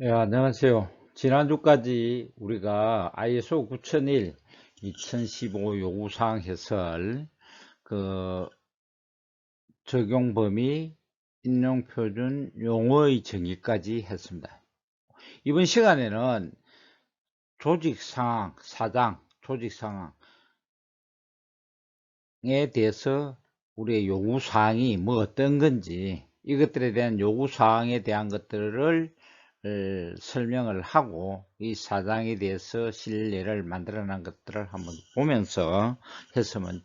네, 안녕하세요. 지난주까지 우리가 ISO 9001 2015 요구사항 해설 그 적용 범위 인용 표준 용어의 정의까지 했습니다. 이번 시간에는 조직 상황, 사장, 조직 상황에 대해서 우리의 요구 사항이 뭐 어떤 건지 이것들에 대한 요구 사항에 대한 것들을 설명을 하고 이 사장에 대해서 신뢰를 만들어 낸 것들을 한번 보면서 했으면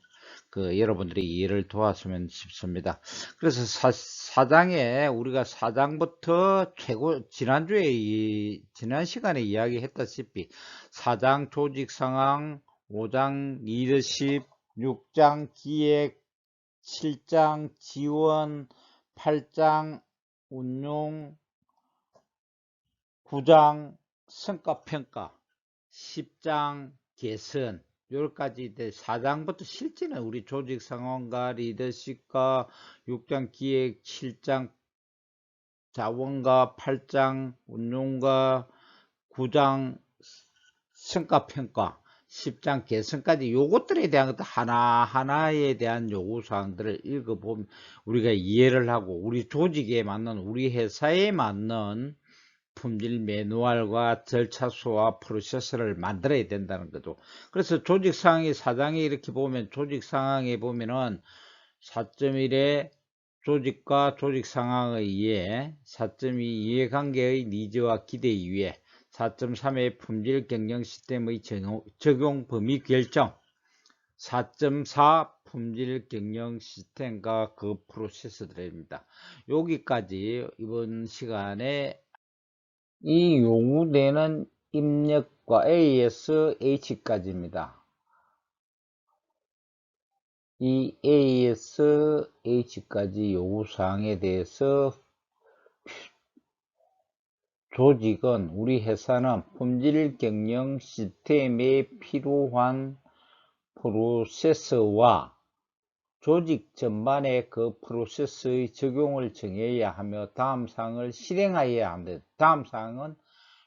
그 여러분들이 이해를 도왔으면 싶습니다. 그래서 사, 장에 우리가 사장부터 최고 지난주에 이, 지난 시간에 이야기했다시피 사장 조직 상황, 5장 리더십, 6장 기획, 7장 지원, 8장 운용, 9장 성과평가, 10장 개선, 여기까지 4장부터 실제는 우리 조직 상황과 리더십과 6장 기획, 7장 자원과 8장 운용과 9장 성과평가, 10장 개선까지 요것들에 대한 것도 하나하나에 대한 요구사항들을 읽어보면 우리가 이해를 하고 우리 조직에 맞는 우리 회사에 맞는 품질 매뉴얼과 절차수와 프로세스를 만들어야 된다는 거죠. 그래서 조직 상황이 사장이 이렇게 보면 조직 상황에 보면은 4.1의 조직과 조직 상황에 의해 4.2 이해관계의 니즈와 기대 이외에 4.3의 품질 경영 시스템의 적용 범위 결정 4.4 품질 경영 시스템과 그 프로세스들입니다. 여기까지 이번 시간에 이 요구되는 입력과 ASH까지입니다. 이 ASH까지 요구사항에 대해서 조직은 우리 회사는 품질 경영 시스템에 필요한 프로세스와 조직 전반의 그 프로세스의 적용을 정해야 하며 다음 사항을 실행하여야 합니다. 다음 사항은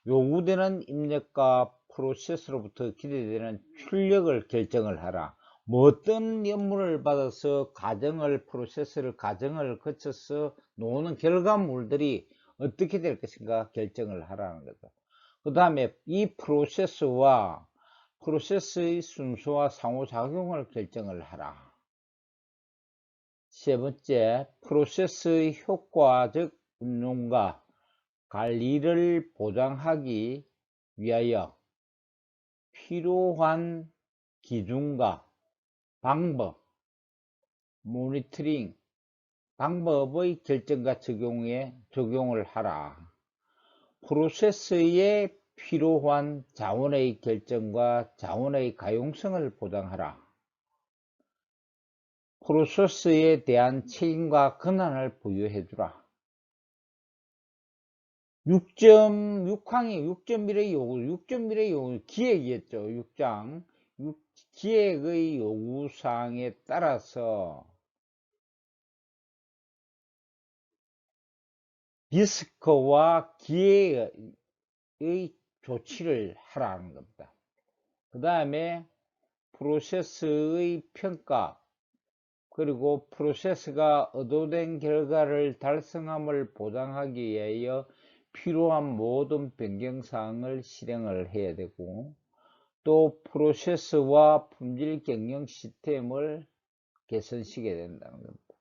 요구되는 입력과 프로세스로부터 기대되는 출력을 결정을 하라. 뭐 어떤 업무를 받아서 가정을 프로세스를 가정을 거쳐서 놓는 결과물들이 어떻게 될 것인가 결정을 하라는 거죠. 그 다음에 이 프로세스와 프로세스의 순서와 상호작용을 결정을 하라. 세 번째, 프로세스의 효과적 운용과 관리를 보장하기 위하여 필요한 기준과 방법, 모니터링, 방법의 결정과 적용에 적용을 하라. 프로세스에 필요한 자원의 결정과 자원의 가용성을 보장하라. 프로세스에 대한 책임과 권한을 부여해 주라. 6.6항이 6.1의 요구, 6.1의 요구, 기획이었죠. 6장. 6, 기획의 요구사항에 따라서 리스크와 기획의 조치를 하라는 겁니다. 그 다음에 프로세스의 평가, 그리고 프로세스가 의도된 결과를 달성함을 보장하기 위하여 필요한 모든 변경사항을 실행을 해야 되고 또 프로세스와 품질 경영 시스템을 개선시켜야 된다는 겁니다.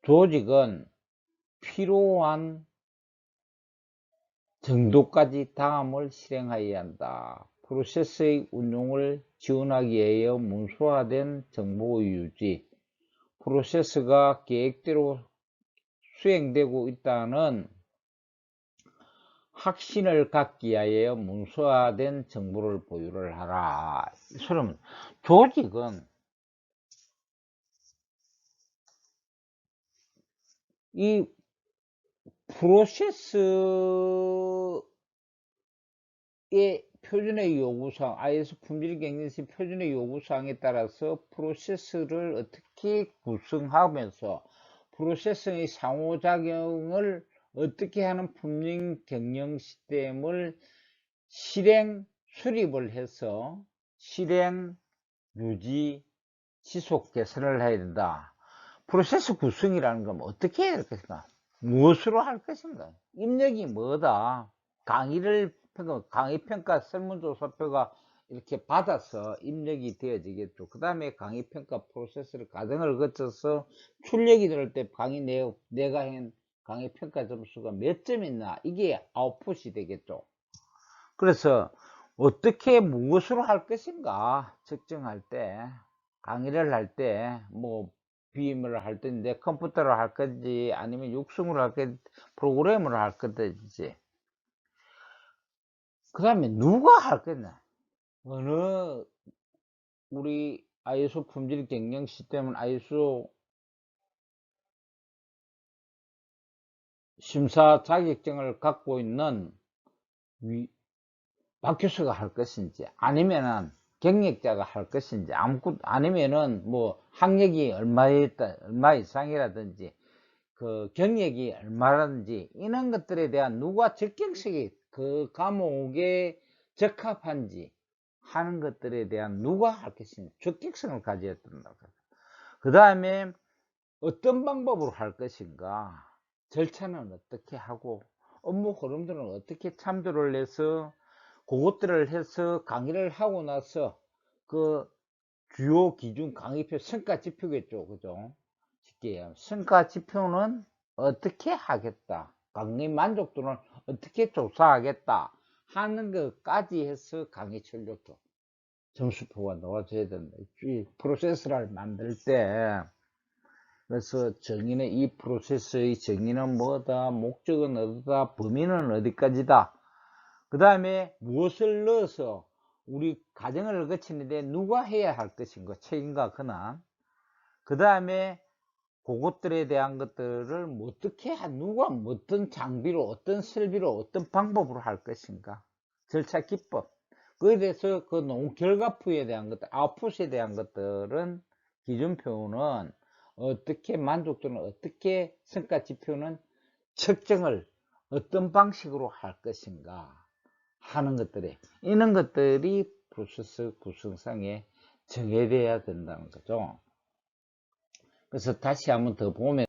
조직은 필요한 정도까지 다음을 실행하여야 한다. 프로세스의 운용을 지원하기 위하여 문서화된 정보 유지, 프로세스가 계획대로 수행되고 있다는 확신을 갖기 위하여 문서화된 정보를 보유를 하라. 그럼 조직은 이 프로세스의 표준의 요구사항, IS 품질 경영시 표준의 요구사항에 따라서 프로세스를 어떻게 구성하면서 프로세스의 상호작용을 어떻게 하는 품질 경영 시스템을 실행 수립을 해서 실행 유지 지속 개선을 해야 된다. 프로세스 구성이라는 건 어떻게 해야 될 것인가? 무엇으로 할 것인가? 입력이 뭐다? 강의를 평가, 강의 평가 설문조사표가 이렇게 받아서 입력이 되어지겠죠. 그 다음에 강의 평가 프로세스를 과정을 거쳐서 출력이 될 때 강의 내, 내가 한 강의 평가 점수가 몇 점 있나 이게 아웃풋이 되겠죠. 그래서 어떻게 무엇으로 할 것인가 측정할 때 강의를 할 때뭐 비임을 할 때인데 컴퓨터로 할 건지 아니면 육성으로 할 건지 프로그램으로 할 건지 그 다음에 누가 할 거냐 어느 우리 ISO 품질 경영 시스템은 ISO 심사 자격증을 갖고 있는 위, 박 교수가 할 것인지 아니면은 경력자가 할 것인지 아무것도 아니면은 뭐 학력이 얼마 있다 얼마 이상이라든지 그 경력이 얼마라든지 이런 것들에 대한 누가 적격식이 그 과목에 적합한지 하는 것들에 대한 누가 할 것인지 적격성을 가져야 된다. 그 다음에 어떤 방법으로 할 것인가 절차는 어떻게 하고 업무 흐름들은 어떻게 참조를 해서 그것들을 해서 강의를 하고 나서 그 주요 기준 강의표 성과 지표겠죠. 그죠? 쉽게 얘기하면. 성과 지표는 어떻게 하겠다 강의 만족도는 어떻게 조사하겠다 하는 것까지 해서 강의 전력도 점수표가 나와줘야 된다. 이 프로세스를 만들 때. 그래서 정의는 이 프로세스의 정의는 뭐다 목적은 어디다 범위는 어디까지다. 그 다음에 무엇을 넣어서 우리 가정을 거치는데 누가 해야 할 것인가 책임과 근한 그 다음에 그것들에 대한 것들을 뭐 어떻게 누가 어떤 장비로 어떤 설비로 어떤 방법으로 할 것인가 절차 기법 그에 대해서 그 농 결과표에 대한 것들 아웃풋에 대한 것들은 기준표는 어떻게 만족도는 어떻게 성과 지표는 측정을 어떤 방식으로 할 것인가 하는 것들이 이런 것들이 프로세스 구성상에 정해져야 된다는 거죠. 그래서 다시 한번 더 보면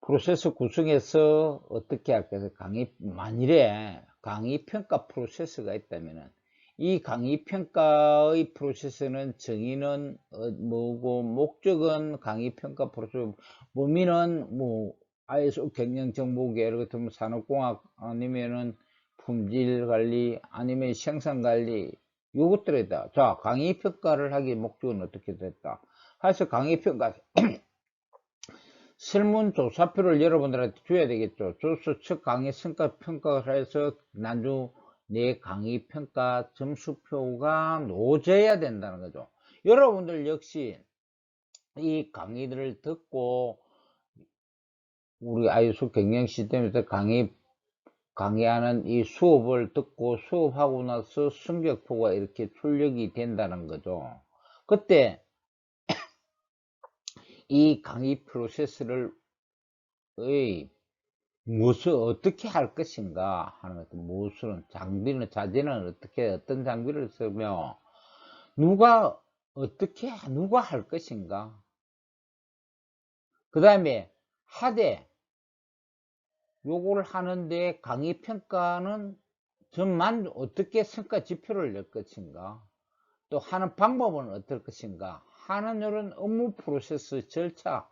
프로세스 구성에서 어떻게 할까 강의 만일에 강의 평가 프로세스가 있다면 이 강의 평가의 프로세스는 정의는 어, 뭐고 목적은 강의 평가 프로세스 범위는 뭐 ISO 경영 정보 예를 들면 산업공학 아니면은 품질 관리 아니면 생산 관리 요것들에다 자 강의 평가를 하기 목적은 어떻게 됐다 해서 강의 평가 설문조사표를 여러분들한테 줘야 되겠죠 줘서 첫 강의 성과 평가를 해서 난주 내 강의 평가 점수표가 놓여야 된다는 거죠 여러분들 역시 이 강의들을 듣고 우리 아이수 경영 시스템에서 강의 강의하는 이 수업을 듣고 수업하고 나서 성적표가 이렇게 출력이 된다는 거죠. 그때 이 강의 프로세스를 의 무엇을 어떻게 할 것인가 하는 것도 무엇은 장비는 자재는 어떻게 어떤 장비를 쓰며 누가 어떻게 누가 할 것인가. 그 다음에 하되 요거를 하는데 강의 평가는 전만 어떻게 성과 지표를 낼 것인가. 또 하는 방법은 어떨 것인가 하는 이런 업무 프로세스 절차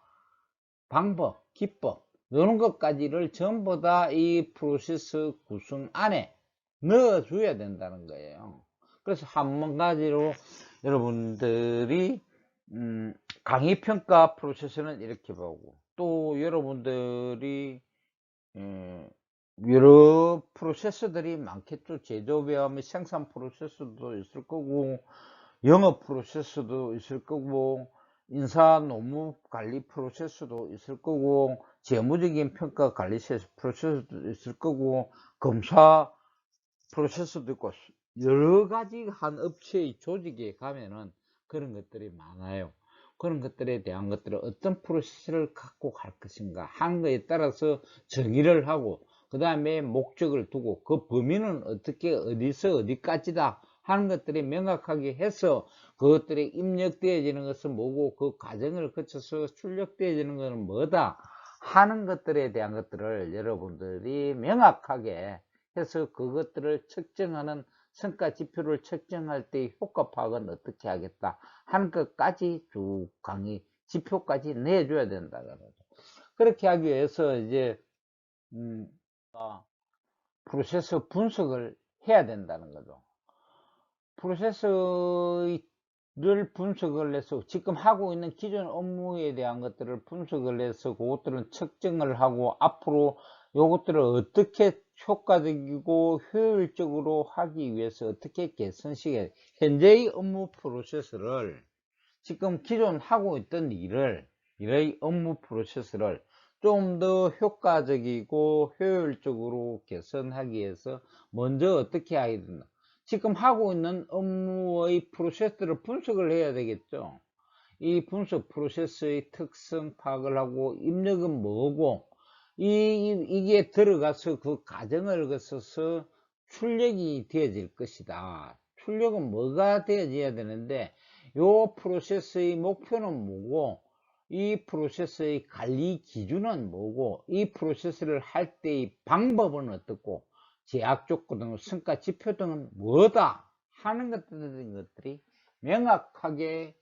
방법 기법 이런 것까지를 전부 다 이 프로세스 구성 안에 넣어 줘야 된다는 거예요 그래서 한 가지로 여러분들이 음, 강의 평가 프로세스는 이렇게 보고 또 여러분들이 음, 여러 프로세스들이 많겠죠. 제조업하면 생산 프로세스도 있을 거고, 영업 프로세스도 있을 거고, 인사 노무 관리 프로세스도 있을 거고, 재무적인 평가 관리 프로세스도 있을 거고, 검사 프로세스도 있고, 여러 가지 한 업체의 조직에 가면은 그런 것들이 많아요. 그런 것들에 대한 것들을 어떤 프로세스를 갖고 갈 것인가 하는 것에 따라서 정의를 하고 그 다음에 목적을 두고 그 범위는 어떻게 어디서 어디까지다 하는 것들이 명확하게 해서 그것들이 입력되어지는 것은 뭐고 그 과정을 거쳐서 출력되어지는 것은 뭐다 하는 것들에 대한 것들을 여러분들이 명확하게 해서 그것들을 측정하는 성과 지표를 측정할 때 효과 파악은 어떻게 하겠다 하는 것까지 쭉 강의 지표까지 내줘야 된다 그러죠. 그렇게 하기 위해서 이제 음, 아, 프로세서 분석을 해야 된다는 거죠. 프로세서를 분석을 해서 지금 하고 있는 기존 업무에 대한 것들을 분석을 해서 그것들은 측정을 하고 앞으로 요것들을 어떻게 효과적이고 효율적으로 하기 위해서 어떻게 개선시켜 현재의 업무 프로세스를 지금 기존 하고 있던 일을 일의 업무 프로세스를 좀 더 효과적이고 효율적으로 개선하기 위해서 먼저 어떻게 해야 된다 지금 하고 있는 업무의 프로세스를 분석을 해야 되겠죠 이 분석 프로세스의 특성 파악을 하고 입력은 뭐고 이, 이게 들어가서 그 과정을 거쳐서 출력이 되어질 것이다. 출력은 뭐가 되어져야 되는데 요 프로세스의 목표는 뭐고 이 프로세스의 관리 기준은 뭐고 이 프로세스를 할 때의 방법은 어떻고 제약 조건 등 성과 지표 등은 뭐다 하는 것들이 명확하게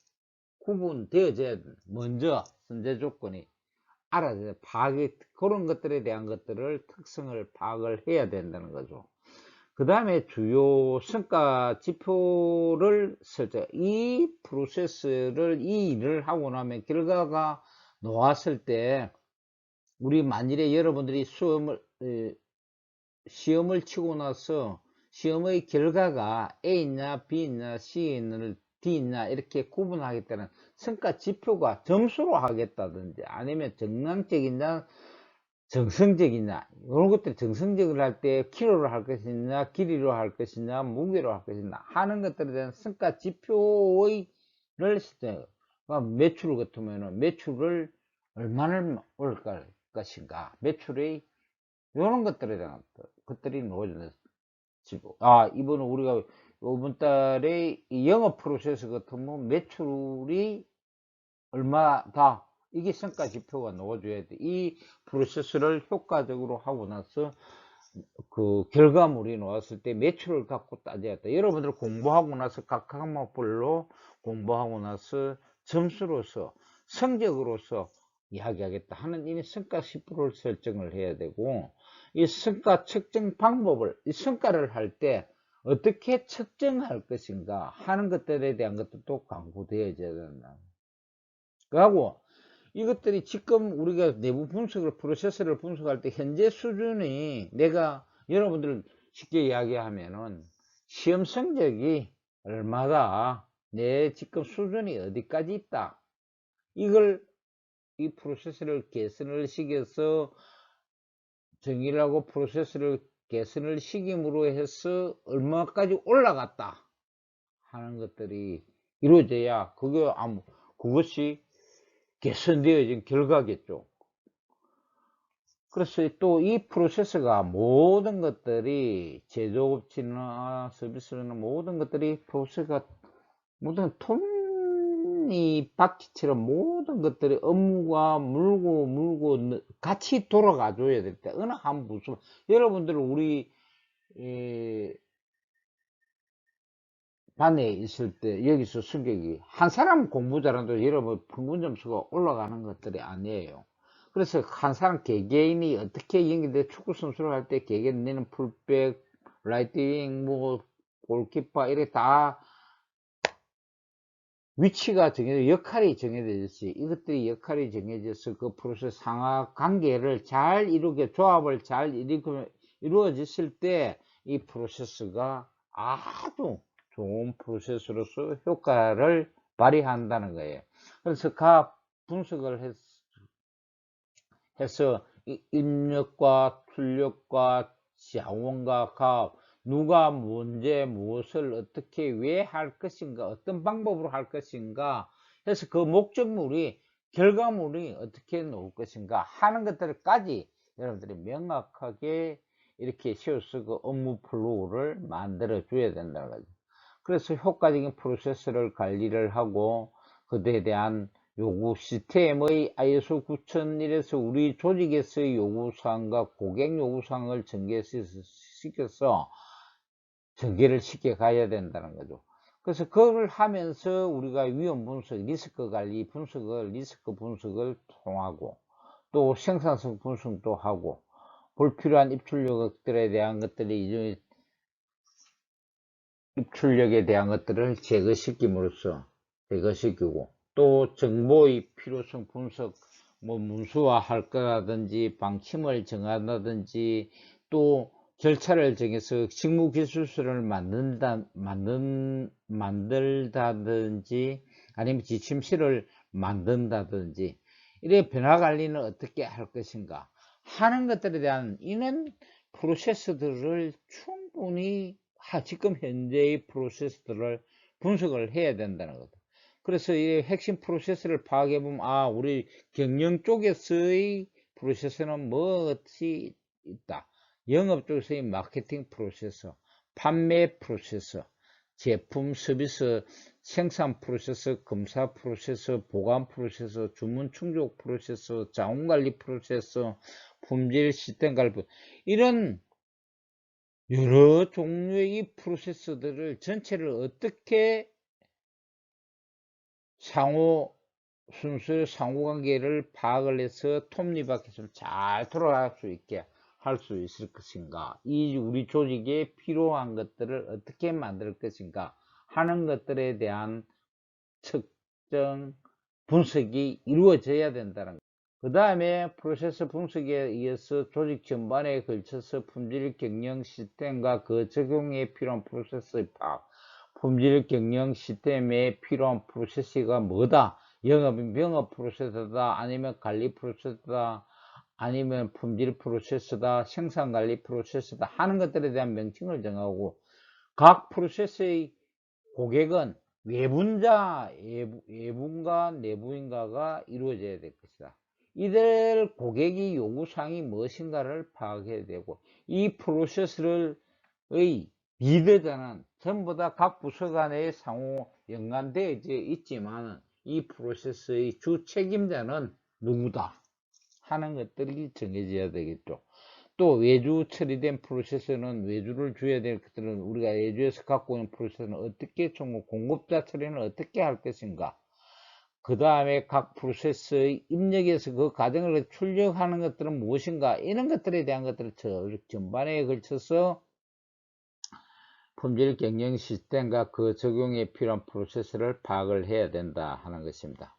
구분되어져야. 먼저 선제 조건이 알아야 파악이 그런 것들에 대한 것들을 특성을 파악을 해야 된다는 거죠. 그 다음에 주요 성과 지표를 설정 이 프로세스를 이 일을 하고 나면 결과가 나왔을 때 우리 만일에 여러분들이 수험을 시험을 치고 나서 시험의 결과가 A 있냐 B 있냐 C 있냐 D 있냐 이렇게 구분하겠다는 성과 지표가 점수로 하겠다든지 아니면 정량적이냐 정성적이냐 이런 것들 정성적으로 할 때 키로로 할 것이냐 길이로 할 것이냐 무게로 할 것이냐 하는 것들에 대한 성과 지표의 를 매출 같으면 매출을 얼마나 올릴 것인가? 매출의 이런 것들에 대한 것들이 놓여져 지고 아 이번에 우리가 이번 달에 영업 프로세스 같으면 매출이 얼마다 이게 성과 지표가 넣어줘야 돼. 이 프로세스를 효과적으로 하고 나서 그 결과물이 나왔을 때 매출을 갖고 따져야 돼. 여러분들 공부하고 나서 각 항목별로 공부하고 나서 점수로서 성적으로서 이야기하겠다 하는 이 성과 지표를 설정을 해야 되고 이 성과 측정 방법을 이 성과를 할 때 어떻게 측정할 것인가 하는 것들에 대한 것도 광고되어야 된다. 그하고 이것들이 지금 우리가 내부 분석을 프로세스를 분석할 때 현재 수준이 내가 여러분들 쉽게 이야기하면은 시험 성적이 얼마다 내 지금 수준이 어디까지 있다 이걸 이 프로세스를 개선을 시켜서 정의를 하고 프로세스를 개선을 시킴으로 해서 얼마까지 올라갔다 하는 것들이 이루어져야 그게 아무 그것이 개선되어진 결과겠죠. 그래서 또 이 프로세스가 모든 것들이 제조업체나 서비스나 모든 것들이 프로세스가 모든 톱 니 바퀴처럼 모든 것들이 업무가 물고 물고 같이 돌아가 줘야 될 때 어느 한 부수 여러분들은 우리 에, 반에 있을 때 여기서 승격이 한 사람 공부 잘한다고 여러분 평균 점수가 올라가는 것들이 아니에요. 그래서 한 사람 개개인이 어떻게 연결돼 축구 선수를 할 때 개개인 내는 풀백, 라이팅, 뭐 골키퍼 이래 다 위치가 정해져 역할이 정해져있지 이것들이 역할이 정해져서 그 프로세스 상하 관계를 잘 이루게 조합을 잘 이루, 이루어졌을 때 이 프로세스가 아주 좋은 프로세스로서 효과를 발휘한다는 거예요. 그래서 각 분석을 해서, 해서 입력과 출력과 자원과 가 누가 언제 무엇을 어떻게 왜 할 것인가 어떤 방법으로 할 것인가 그래서 그 목적물이 결과물이 어떻게 나올 것인가 하는 것들까지 여러분들이 명확하게 이렇게 씌워서 그 업무 플로우를 만들어 줘야 된다는 거죠. 그래서 효과적인 프로세스를 관리를 하고 그에 대한 요구 시스템의 ISO 9001에서 우리 조직에서의 요구사항과 고객 요구사항을 전개시켜서 전개를 시켜 가야 된다는 거죠. 그래서 그걸 하면서 우리가 위험 분석, 리스크 관리 분석을, 리스크 분석을 통하고 또 생산성 분석도 하고 불필요한 입출력들에 대한 것들이 입출력에 대한 것들을 제거시킴으로써 제거시키고 또 정보의 필요성 분석 뭐 문수화할 거라든지 방침을 정한다든지 또 절차를 정해서 직무기술서를 만든다 만든 만들다든지 아니면 지침실을 만든다든지 이래 변화 관리는 어떻게 할 것인가 하는 것들에 대한 이런 프로세스들을 충분히 하- 지금 현재의 프로세스들을 분석을 해야 된다는 거다. 그래서 이 핵심 프로세스를 파악해 보면 아 우리 경영 쪽에서의 프로세스는 무엇이 있다. 영업 쪽에서의 마케팅 프로세스, 판매 프로세스, 제품 서비스 생산 프로세스, 검사 프로세스, 보관 프로세스, 주문 충족 프로세스, 자원 관리 프로세스, 품질 시스템 관리 이런 여러 종류의 이 프로세스들을 전체를 어떻게 상호 순수의 상호관계를 파악을 해서 톱니바퀴처럼 잘 돌아갈 수 있게 할 수 있을 것인가? 이 우리 조직에 필요한 것들을 어떻게 만들 것인가? 하는 것들에 대한 측정 분석이 이루어져야 된다는 그 다음에 프로세스 분석에 의해서 조직 전반에 걸쳐서 품질 경영 시스템과 그 적용에 필요한 프로세스의 파악 품질 경영 시스템에 필요한 프로세스가 뭐다? 영업인 병업 프로세스다 아니면 관리 프로세스다 아니면 품질 프로세스다 생산관리 프로세스다 하는 것들에 대한 명칭을 정하고 각 프로세스의 고객은 외분자 외분과 내부인가가 이루어져야 될 것이다. 이들 고객이 요구사항이 무엇인가를 파악해야 되고 이 프로세스를 의 리더자는 전부 다 각 부서 간에 상호 연관되어 있지만 이 프로세스의 주 책임자는 누구다 하는 것들이 정해져야 되겠죠. 또 외주 처리된 프로세스는 외주를 줘야 될 것들은 우리가 외주에서 갖고 있는 프로세스는 어떻게 총 공급자 처리는 어떻게 할 것인가 그 다음에 각 프로세스의 입력에서 그 과정을 출력하는 것들은 무엇인가 이런 것들에 대한 것들을 전반에 걸쳐서 품질 경영 시스템과 그 적용에 필요한 프로세스를 파악을 해야 된다 하는 것입니다.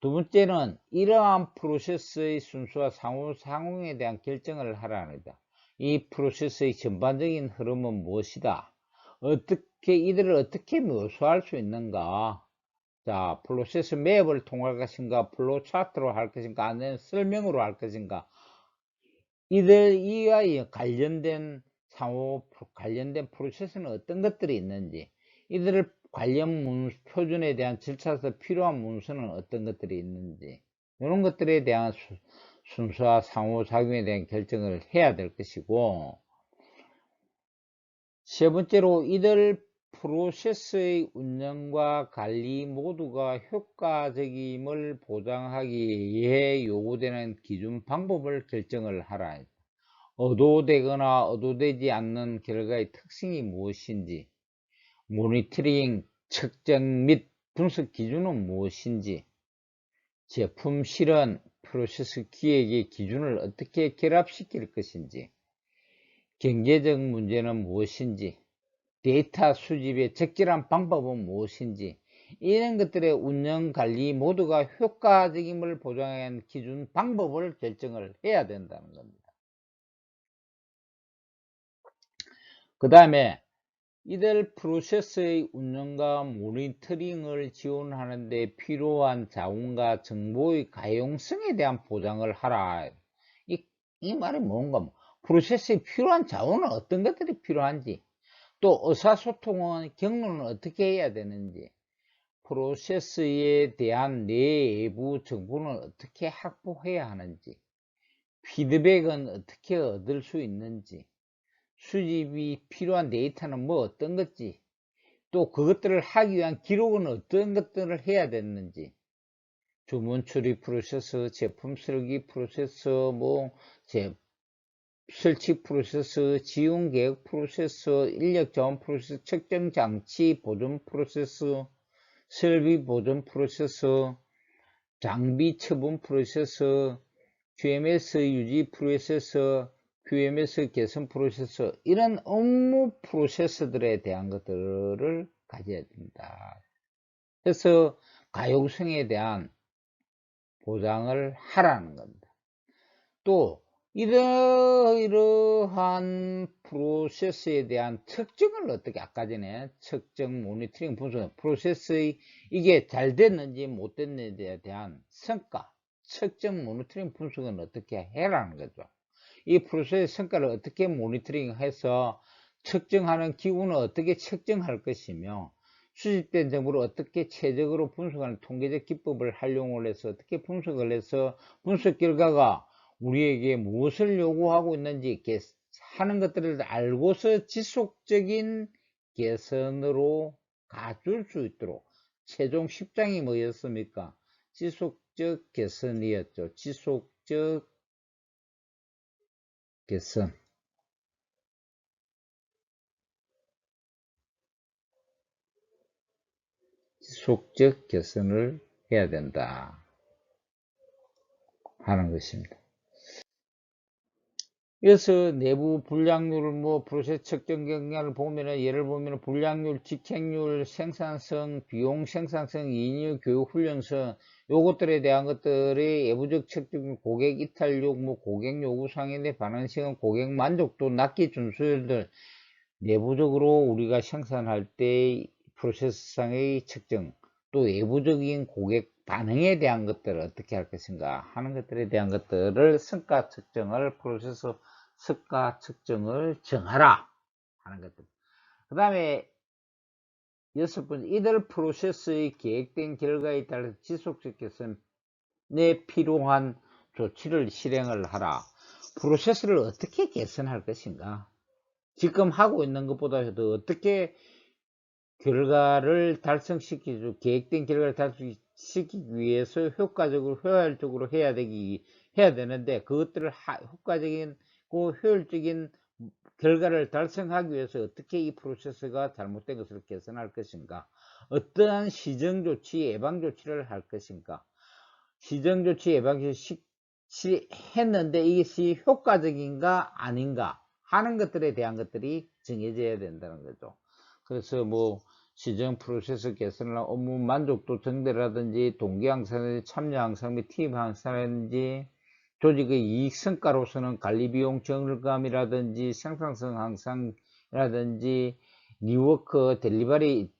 두 번째는 이러한 프로세스의 순수와 상호, 상응에 대한 결정을 하라는 거다. 이 프로세스의 전반적인 흐름은 무엇이다? 어떻게 이들을 어떻게 묘사할 수 있는가? 자, 프로세스 맵을 통할 것인가, 플로 차트로 할 것인가, 아니면 설명으로 할 것인가? 이들 이와 관련된 상호 관련된 프로세스는 어떤 것들이 있는지 이들을 관련 문, 표준에 대한 절차에서 필요한 문서는 어떤 것들이 있는지 이런 것들에 대한 수, 순서와 상호작용에 대한 결정을 해야 될 것이고 세 번째로 이들 프로세스의 운영과 관리 모두가 효과적임을 보장하기 위해 요구되는 기준 방법을 결정을 하라. 의도되거나 의도되지 않는 결과의 특징이 무엇인지 모니터링, 측정 및 분석 기준은 무엇인지 제품 실현, 프로세스 기획의 기준을 어떻게 결합시킬 것인지 경제적 문제는 무엇인지 데이터 수집의 적절한 방법은 무엇인지 이런 것들의 운영 관리 모두가 효과적임을 보장하는 기준 방법을 결정을 해야 된다는 겁니다. 그 다음에 이들 프로세스의 운영과 모니터링을 지원하는 데 필요한 자원과 정보의 가용성에 대한 보장을 하라. 이, 이 말이 뭔가 뭐, 프로세스에 필요한 자원은 어떤 것들이 필요한지 또 의사소통은 경로는 어떻게 해야 되는지 프로세스에 대한 내부 정보는 어떻게 확보해야 하는지, 피드백은 어떻게 얻을 수 있는지, 수집이 필요한 데이터는 뭐 어떤 것지, 또 그것들을 하기 위한 기록은 어떤 것들을 해야 됐는지, 주문 처리 프로세스, 제품 설계 프로세스, 뭐, 제, 설치 프로세스, 지원 계획 프로세스, 인력 자원 프로세스, 측정 장치 보존 프로세스, 설비 보존 프로세스, 장비 처분 프로세스, QMS 유지 프로세스, QMS 개선 프로세스, 이런 업무 프로세스들에 대한 것들을 가져야 됩니다. 그래서 가용성에 대한 보장을 하라는 겁니다. 또 이러이러한 프로세스에 대한 측정을 어떻게 아까 전에 측정 모니터링 분석 프로세스의 이게 잘 됐는지 못 됐는지에 대한 성과 측정 모니터링 분석은 어떻게 해라는 거죠. 이 프로세스 성과를 어떻게 모니터링 해서 측정하는 기구는 어떻게 측정할 것이며 수집된 정보를 어떻게 최적으로 분석하는 통계적 기법을 활용을 해서 어떻게 분석을 해서 분석 결과가 우리에게 무엇을 요구하고 있는지 하는 것들을 알고서 지속적인 개선으로 가줄 수 있도록 최종 10장이 뭐였습니까? 지속적 개선이었죠. 지속적 개선. 지속적 개선을 해야 된다 하는 것입니다. 그래서 내부 불량률을 뭐 프로세스 측정 경향을 보면은 예를 보면은 불량률, 직행률, 생산성, 비용 생산성, 인유, 교육 훈련성 요것들에 대한 것들이 외부적 측정, 고객 이탈력, 뭐 고객 요구 상인의 반응 시간, 고객 만족도, 납기 준수율들 내부적으로 우리가 생산할 때 프로세스상의 측정, 또 외부적인 고객 반응에 대한 것들을 어떻게 할 것인가 하는 것들에 대한 것들을 성과 측정을 프로세스 성과 측정을 정하라 하는 것들. 그 다음에 여섯 번째 이들 프로세스의 계획된 결과에 따라 지속적 개선에 필요한 조치를 실행을 하라. 프로세스를 어떻게 개선할 것인가? 지금 하고 있는 것보다도 어떻게 결과를 달성시키죠. 계획된 결과를 달성시키기 위해서 효과적으로, 효율적으로 해야 되기, 해야 되는데, 그것들을 하, 효과적인, 그 효율적인 결과를 달성하기 위해서 어떻게 이 프로세스가 잘못된 것을 개선할 것인가? 어떠한 시정조치, 예방조치를 할 것인가? 시정조치, 예방조치 했는데 이것이 효과적인가 아닌가 하는 것들에 대한 것들이 정해져야 된다는 거죠. 그래서 뭐 시정 프로세스 개선을 업무 만족도 증대라든지 동기 향상이라든지 참여 향상 및 팀 향상이라든지 조직의 이익 성과로서는 관리 비용 정감이라든지 생산성 향상이라든지 리워크 델리버리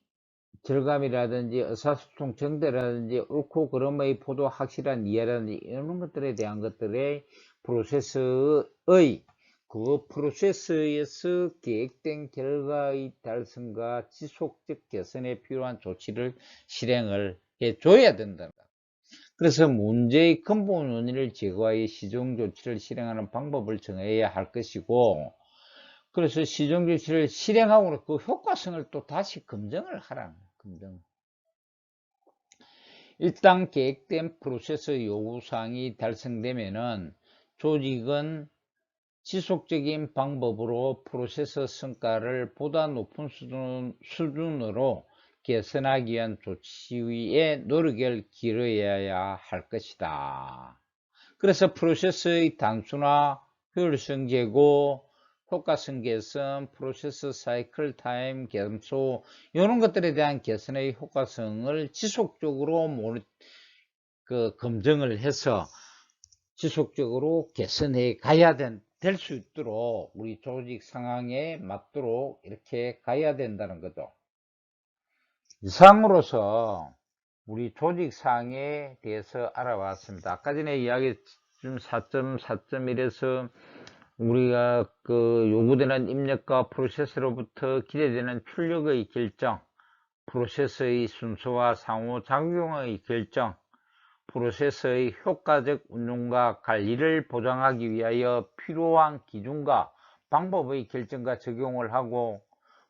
절감이라든지 의사소통 정대라든지 옳고 그름의 포도 확실한 이해라든지 이런 것들에 대한 것들의 프로세스의 그 프로세스에서 계획된 결과의 달성과 지속적 개선에 필요한 조치를 실행을 해줘야 된다. 그래서 문제의 근본 원인을 제거하여 시정 조치를 실행하는 방법을 정해야 할 것이고 그래서 시정 조치를 실행하고 그 효과성을 또 다시 검증을 하라는 검증. 일단 계획된 프로세스 요구사항이 달성되면은 조직은 지속적인 방법으로 프로세스 성과를 보다 높은 수준, 수준으로 개선하기 위한 조치에 노력을 기울여야 할 것이다. 그래서 프로세스의 단순화, 효율성 제고, 효과성 개선, 프로세스 사이클 타임 감소 이런 것들에 대한 개선의 효과성을 지속적으로 모니, 그 검증을 해서 지속적으로 개선해 가야 된, 될 수 있도록 우리 조직 상황에 맞도록 이렇게 가야 된다는 거죠. 이상으로서 우리 조직 상황에 대해서 알아봤습니다. 아까 전에 이야기 좀 4.4.1에서 우리가 그 요구되는 입력과 프로세스로부터 기대되는 출력의 결정, 프로세스의 순서와 상호작용의 결정, 프로세스의 효과적 운용과 관리를 보장하기 위하여 필요한 기준과 방법의 결정과 적용을 하고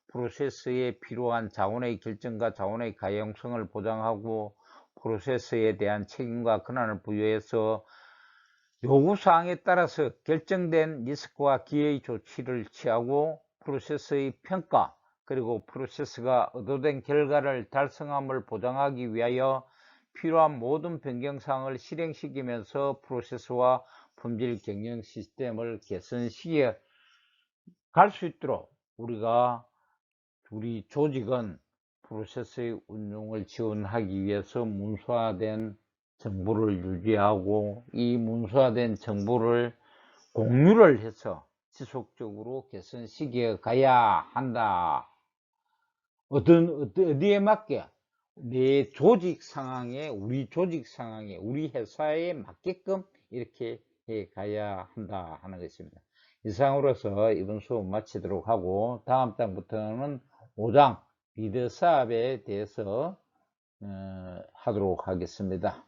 프로세스에 필요한 자원의 결정과 자원의 가용성을 보장하고 프로세스에 대한 책임과 권한을 부여해서 요구사항에 따라서 결정된 리스크와 기회의 조치를 취하고 프로세스의 평가 그리고 프로세스가 의도된 결과를 달성함을 보장하기 위하여 필요한 모든 변경사항을 실행시키면서 프로세스와 품질 경영 시스템을 개선시켜 갈 수 있도록 우리가 우리 조직은 프로세스의 운용을 지원하기 위해서 문서화된 정보를 유지하고 이 문서화된 정보를 공유를 해서 지속적으로 개선시켜 가야 한다. 어떤, 어디에 맞게 내 조직 상황에 우리 조직 상황에 우리 회사에 맞게끔 이렇게 해 가야 한다 하는 것입니다. 이상으로서 이번 수업 마치도록 하고 다음 달부터는 5장 리더 사업에 대해서 어, 하도록 하겠습니다.